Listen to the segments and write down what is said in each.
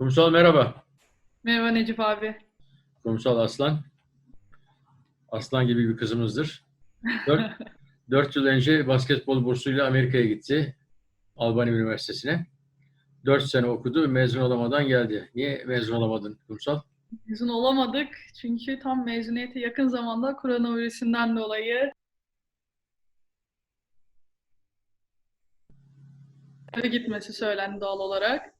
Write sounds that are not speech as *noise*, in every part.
Kumsal merhaba. Merhaba Necip abi. Kumsal Aslan. Aslan gibi bir kızımızdır. Dört, *laughs* dört yıl önce basketbol bursuyla Amerika'ya gitti. Albany Üniversitesi'ne. Dört sene okudu, mezun olamadan geldi. Niye mezun olamadın Kumsal? Mezun olamadık çünkü tam mezuniyete yakın zamanda koronavirüsünden dolayı gitmesi söylendi doğal olarak.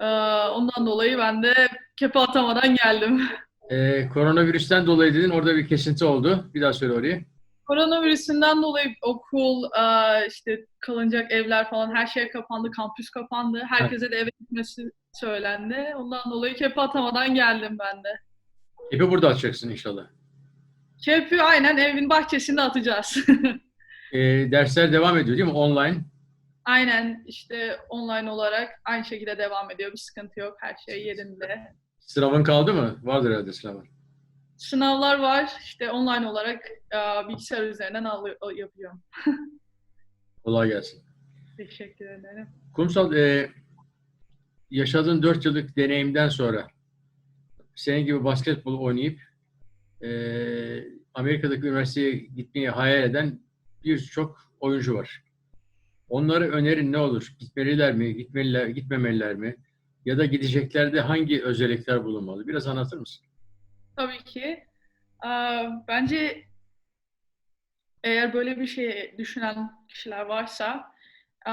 Ee, ondan dolayı ben de kepe atamadan geldim. Ee, koronavirüsten dolayı dedin, orada bir kesinti oldu. Bir daha söyle orayı. Koronavirüsünden dolayı okul, e, işte kalınacak evler falan her şey kapandı, kampüs kapandı. Herkese de eve gitmesi söylendi. Ondan dolayı kepe atamadan geldim ben de. İpi burada atacaksın inşallah. Kepi aynen evin bahçesinde atacağız. *laughs* Ee, dersler devam ediyor değil mi? Online. Aynen işte online olarak aynı şekilde devam ediyor. Bir sıkıntı yok. Her şey yerinde. Sınavın kaldı mı? Vardır herhalde sınavın. Sınavlar var. İşte online olarak e, bilgisayar üzerinden alıyor, yapıyorum. *laughs* Kolay gelsin. Teşekkür ederim. Kumsal, e, yaşadığın 4 yıllık deneyimden sonra senin gibi basketbol oynayıp e, Amerika'daki üniversiteye gitmeyi hayal eden birçok oyuncu var. Onlara önerin ne olur? Gitmeliler mi? Gitmeliler, gitmemeliler mi? Ya da gideceklerde hangi özellikler bulunmalı? Biraz anlatır mısın? Tabii ki. E, bence eğer böyle bir şey düşünen kişiler varsa e,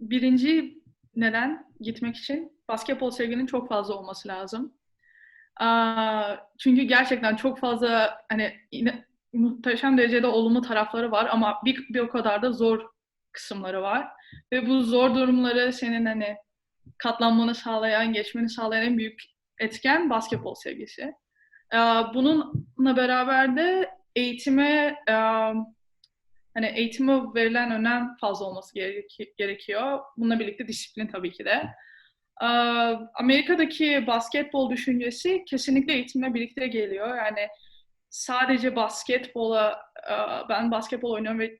birinci neden gitmek için basketbol sevginin çok fazla olması lazım. Aa, Çünkü gerçekten çok fazla hani muhteşem derecede olumlu tarafları var ama bir, bir o kadar da zor kısımları var. Ve bu zor durumları senin hani katlanmanı sağlayan, geçmeni sağlayan en büyük etken basketbol sevgisi. Bununla beraber de eğitime hani eğitime verilen önem fazla olması gereki- gerekiyor. Bununla birlikte disiplin tabii ki de. Amerika'daki basketbol düşüncesi kesinlikle eğitimle birlikte geliyor. Yani sadece basketbola, ben basketbol oynuyorum ve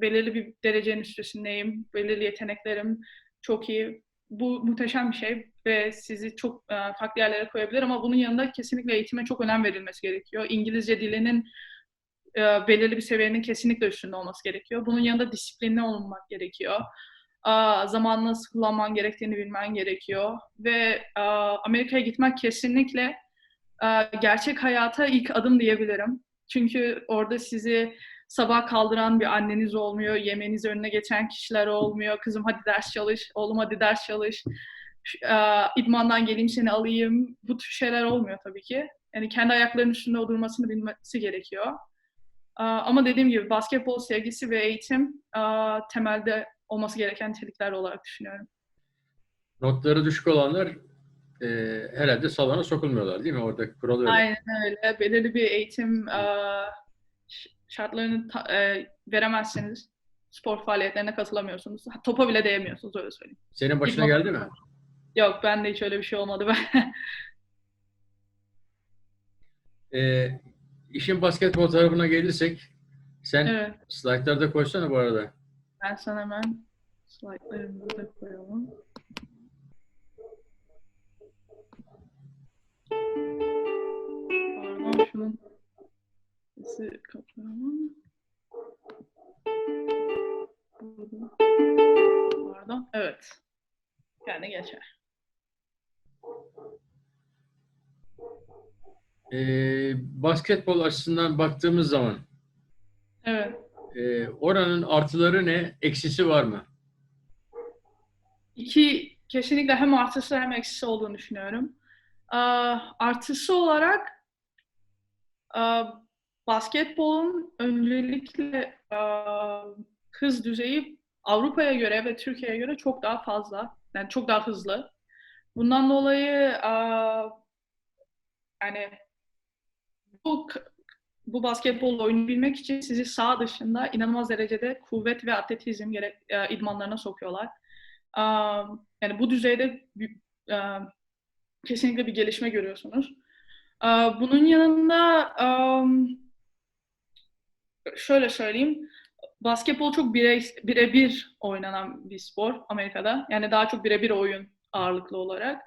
belirli bir derecenin üstesindeyim, belirli yeteneklerim çok iyi. Bu muhteşem bir şey ve sizi çok e, farklı yerlere koyabilir ama bunun yanında kesinlikle eğitime çok önem verilmesi gerekiyor. İngilizce dilinin e, belirli bir seviyenin kesinlikle üstünde olması gerekiyor. Bunun yanında disiplinli olmak gerekiyor. Aa, zamanı nasıl kullanman gerektiğini bilmen gerekiyor. Ve Amerika'ya gitmek kesinlikle aa, gerçek hayata ilk adım diyebilirim. Çünkü orada sizi sabah kaldıran bir anneniz olmuyor, yemeğinizi önüne geçen kişiler olmuyor. Kızım hadi ders çalış, oğlum hadi ders çalış. Aa, idmandan geleyim seni alayım. Bu tür şeyler olmuyor tabii ki. Yani kendi ayaklarının üstünde durmasını bilmesi gerekiyor. Aa, Ama dediğim gibi basketbol sevgisi ve eğitim aa, temelde olması gereken nitelikler olarak düşünüyorum. Notları düşük olanlar e, herhalde salona sokulmuyorlar değil mi? Orada kural öyle. Aynen öyle. Belirli bir eğitim şartlarını ta- e, veremezseniz spor faaliyetlerine katılamıyorsunuz. Topa bile değemiyorsunuz öyle söyleyeyim. Senin başına İdman- geldi mi? Yok ben de hiç öyle bir şey olmadı. Ben *laughs* E, işin basketbol tarafına gelirsek sen evet. slaytlarda koysana bu arada. Ben sana hemen slaytlarımı burada koyalım. Pardon şunun kapıyorum. Burada. Pardon. Evet. Yani geçer. E, basketbol açısından baktığımız zaman Evet. e, oranın artıları ne, eksisi var mı? İki kesinlikle hem artısı hem eksisi olduğunu düşünüyorum. Aa, artısı olarak basketbolun öncelikle aa, hız düzeyi Avrupa'ya göre ve Türkiye'ye göre çok daha fazla. Yani çok daha hızlı. Bundan dolayı aa, yani bu bu basketbol oyunu bilmek için sizi sağ dışında inanılmaz derecede kuvvet ve atletizm gerek, e, idmanlarına sokuyorlar. Um, yani bu düzeyde um, kesinlikle bir gelişme görüyorsunuz. Bunun yanında şöyle söyleyeyim, basketbol çok birebir oynanan bir spor Amerika'da. Yani daha çok birebir oyun ağırlıklı olarak.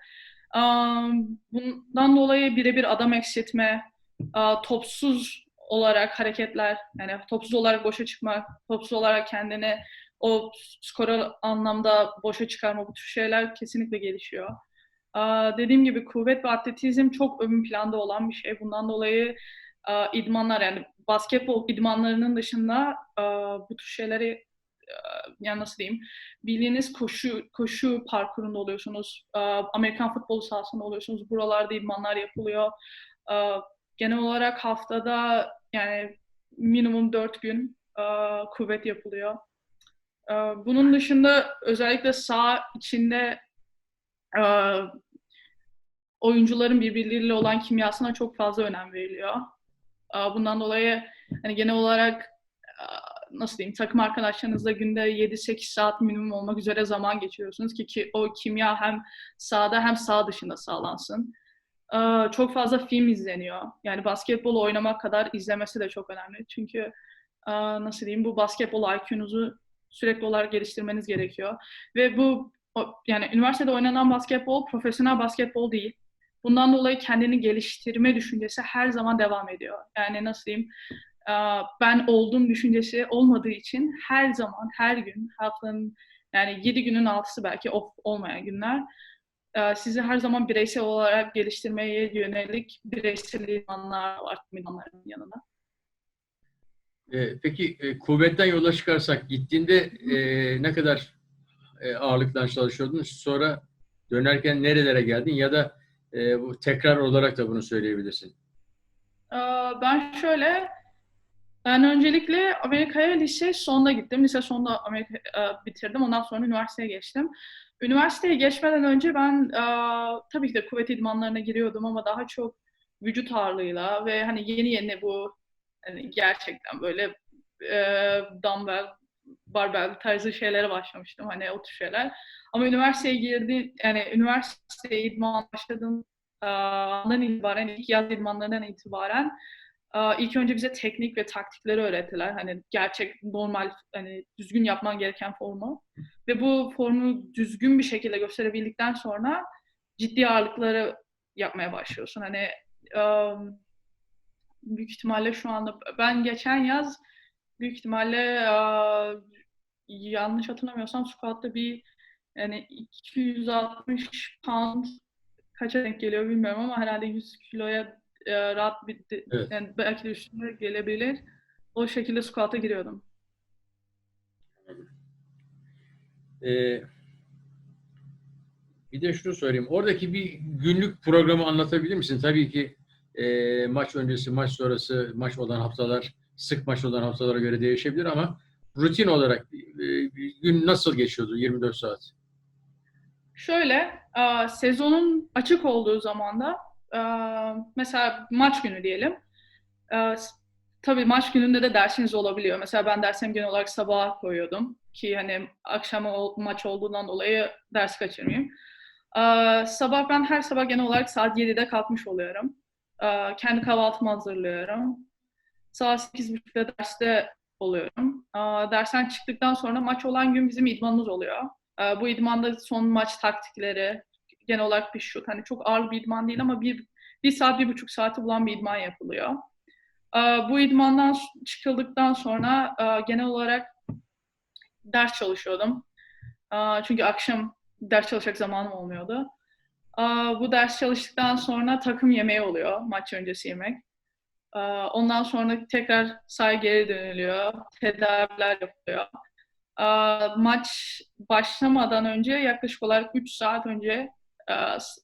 Bundan dolayı birebir adam eksiltme, topsuz olarak hareketler, yani topsuz olarak boşa çıkmak, topsuz olarak kendini o skoru anlamda boşa çıkarma bu tür şeyler kesinlikle gelişiyor. Dediğim gibi kuvvet ve atletizm çok ön planda olan bir şey. Bundan dolayı uh, idmanlar yani basketbol idmanlarının dışında uh, bu tür şeyleri yani nasıl diyeyim bildiğiniz koşu koşu parkurunda oluyorsunuz. Amerikan futbolu sahasında oluyorsunuz. Buralarda idmanlar yapılıyor. Genel olarak haftada yani minimum dört gün kuvvet yapılıyor. Bunun dışında özellikle sağ içinde oyuncuların birbirleriyle olan kimyasına çok fazla önem veriliyor. Bundan dolayı hani genel olarak nasıl diyeyim takım arkadaşlarınızla günde 7-8 saat minimum olmak üzere zaman geçiriyorsunuz ki, ki o kimya hem sahada hem sağ dışında sağlansın. Çok fazla film izleniyor. Yani basketbol oynamak kadar izlemesi de çok önemli. Çünkü nasıl diyeyim bu basketbol IQ'nuzu sürekli olarak geliştirmeniz gerekiyor. Ve bu yani üniversitede oynanan basketbol profesyonel basketbol değil. Bundan dolayı kendini geliştirme düşüncesi her zaman devam ediyor. Yani nasıl diyeyim ben olduğum düşüncesi olmadığı için her zaman, her gün, haftanın yani 7 günün altısı belki off olmayan günler sizi her zaman bireysel olarak geliştirmeye yönelik bireysel idmanlar var idmanların yanında. Peki kuvvetten yola çıkarsak gittiğinde ne kadar ağırlıktan çalışıyordun? Sonra dönerken nerelere geldin ya da e, bu tekrar olarak da bunu söyleyebilirsin. Ben şöyle ben öncelikle Amerika'ya lise sonunda gittim. Lise sonunda Amerika e, bitirdim. Ondan sonra üniversiteye geçtim. Üniversiteye geçmeden önce ben e, tabii ki de kuvvet idmanlarına giriyordum ama daha çok vücut ağırlığıyla ve hani yeni yeni bu hani gerçekten böyle e, dumbbell, barbell tarzı şeylere başlamıştım. Hani o tür şeyler. Ama üniversiteye girdi, yani üniversiteye idman başladığım andan itibaren, ilk yaz idmanlarından itibaren ilk önce bize teknik ve taktikleri öğrettiler. Hani gerçek, normal, hani düzgün yapman gereken formu. Ve bu formu düzgün bir şekilde gösterebildikten sonra ciddi ağırlıkları yapmaya başlıyorsun. Hani büyük ihtimalle şu anda ben geçen yaz büyük ihtimalle uh, yanlış hatırlamıyorsam squat'ta bir yani 260 pound kaça denk geliyor bilmiyorum ama herhalde 100 kiloya e, rahat bir evet. yani belki de üstüne gelebilir. O şekilde squat'a giriyordum. Ee, bir de şunu söyleyeyim. Oradaki bir günlük programı anlatabilir misin? Tabii ki e, maç öncesi, maç sonrası, maç olan haftalar, sık maç olan haftalara göre değişebilir ama rutin olarak e, gün nasıl geçiyordu 24 saat? Şöyle, a, sezonun açık olduğu zaman da mesela maç günü diyelim. Tabii maç gününde de dersiniz olabiliyor. Mesela ben dersimi genel olarak sabaha koyuyordum ki hani akşama maç olduğundan dolayı ders kaçırmayayım. Sabah ben her sabah genel olarak saat 7'de kalkmış oluyorum. Kendi kahvaltımı hazırlıyorum. Saat 8.30'da derste oluyorum. Dersten çıktıktan sonra maç olan gün bizim idmanımız oluyor. Bu idmanda son maç taktikleri, genel olarak bir şut. Hani çok ağır bir idman değil ama bir, bir saat, bir buçuk saati bulan bir idman yapılıyor. Bu idmandan çıkıldıktan sonra genel olarak ders çalışıyordum. Çünkü akşam ders çalışacak zamanım olmuyordu. Bu ders çalıştıktan sonra takım yemeği oluyor, maç öncesi yemek. Ondan sonra tekrar sahaya geri dönülüyor, tedaviler yapılıyor. Maç başlamadan önce yaklaşık olarak 3 saat önce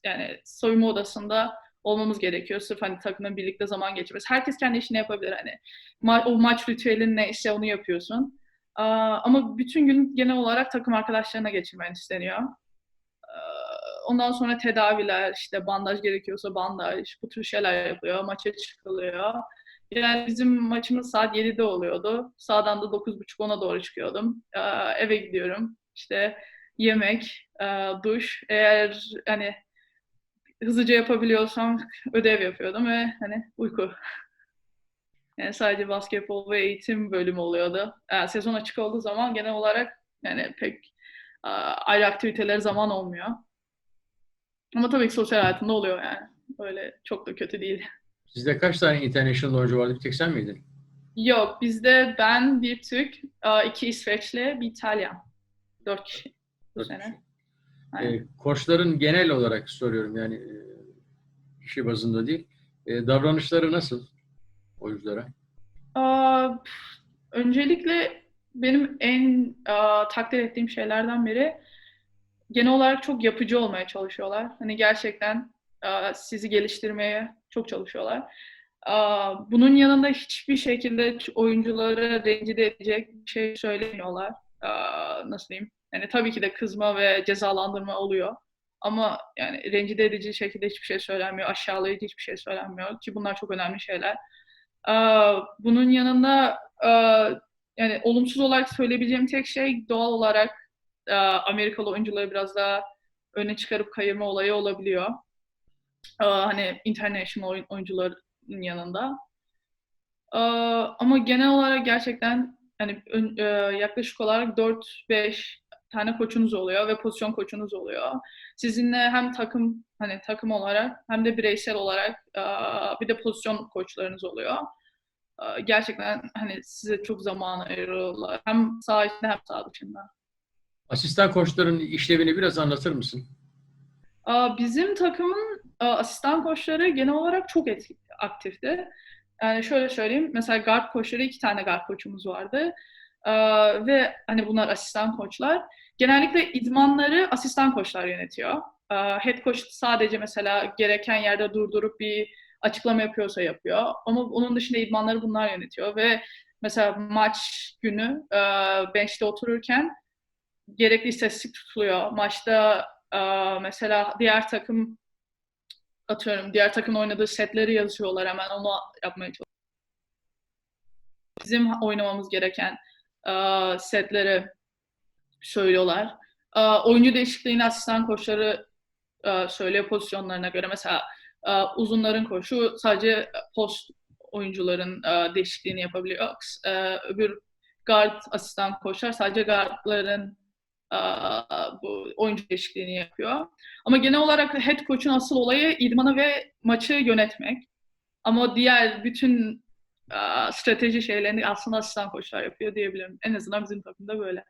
yani soyunma odasında olmamız gerekiyor. Sırf hani takımın birlikte zaman geçirmesi. Herkes kendi işini yapabilir hani. O maç ritüelin neyse onu yapıyorsun. Ama bütün gün genel olarak takım arkadaşlarına geçirmen isteniyor. Ondan sonra tedaviler, işte bandaj gerekiyorsa bandaj, bu tür şeyler yapılıyor. Maça çıkılıyor. Yani bizim maçımız saat 7'de oluyordu. Sağdan da 9.30-10'a doğru çıkıyordum. Eve gidiyorum. İşte yemek, e, duş. Eğer hani hızlıca yapabiliyorsam ödev yapıyordum ve hani uyku. *laughs* Yani sadece basketbol ve eğitim bölümü oluyordu. Yani sezon açık olduğu zaman genel olarak yani pek ayrı aktiviteler zaman olmuyor. Ama tabii ki sosyal hayatında oluyor yani. Öyle çok da kötü değil. Sizde kaç tane international oyuncu vardı? Bir tek sen miydin? Yok bizde ben bir Türk, iki İsveçli, bir İtalyan. Dört kişi bu Dört sene. Aynen. E, koçların genel olarak soruyorum yani e, kişi bazında değil. E, davranışları nasıl oyunculara? Aa, öncelikle benim en aa, takdir ettiğim şeylerden biri genel olarak çok yapıcı olmaya çalışıyorlar. Hani gerçekten aa, sizi geliştirmeye çok çalışıyorlar. Aa, bunun yanında hiçbir şekilde oyuncuları rencide edecek bir şey söylemiyorlar. Aa, nasıl diyeyim? Yani tabii ki de kızma ve cezalandırma oluyor. Ama yani rencide edici şekilde hiçbir şey söylenmiyor, aşağılayıcı hiçbir şey söylenmiyor ki bunlar çok önemli şeyler. Bunun yanında yani olumsuz olarak söyleyebileceğim tek şey doğal olarak Amerikalı oyuncuları biraz daha öne çıkarıp kayırma olayı olabiliyor. Aa, Hani international oyun- oyuncuların yanında. Aa, Ama genel olarak gerçekten hani e, yaklaşık olarak 4-5 tane koçunuz oluyor ve pozisyon koçunuz oluyor. Sizinle hem takım hani takım olarak hem de bireysel olarak bir de pozisyon koçlarınız oluyor. Gerçekten hani size çok zaman ayırıyorlar. Hem saha içinde hem saha dışında. Asistan koçların işlevini biraz anlatır mısın? Bizim takımın asistan koçları genel olarak çok aktifti. Yani şöyle söyleyeyim, mesela guard koçları iki tane guard koçumuz vardı. Ve hani bunlar asistan koçlar. Genellikle idmanları asistan koçlar yönetiyor. Head coach sadece mesela gereken yerde durdurup bir açıklama yapıyorsa yapıyor. Ama onun dışında idmanları bunlar yönetiyor ve mesela maç günü bench'te otururken gerekli istatistik tutuluyor. Maçta e, mesela diğer takım atıyorum diğer takımın oynadığı setleri yazıyorlar hemen onu yapmaya çalışıyor. Bizim oynamamız gereken e, setleri söylüyorlar. E, oyuncu değişikliğini asistan koçları e, söylüyor pozisyonlarına göre. Mesela e, uzunların koşu sadece post oyuncuların e, değişikliğini yapabiliyor. E, öbür guard asistan koçlar sadece guardların bu oyuncu değişikliğini yapıyor. Ama genel olarak head coach'un asıl olayı idmanı ve maçı yönetmek. Ama diğer bütün e, strateji şeylerini aslında asistan koçlar yapıyor diyebilirim. En azından bizim takımda böyle.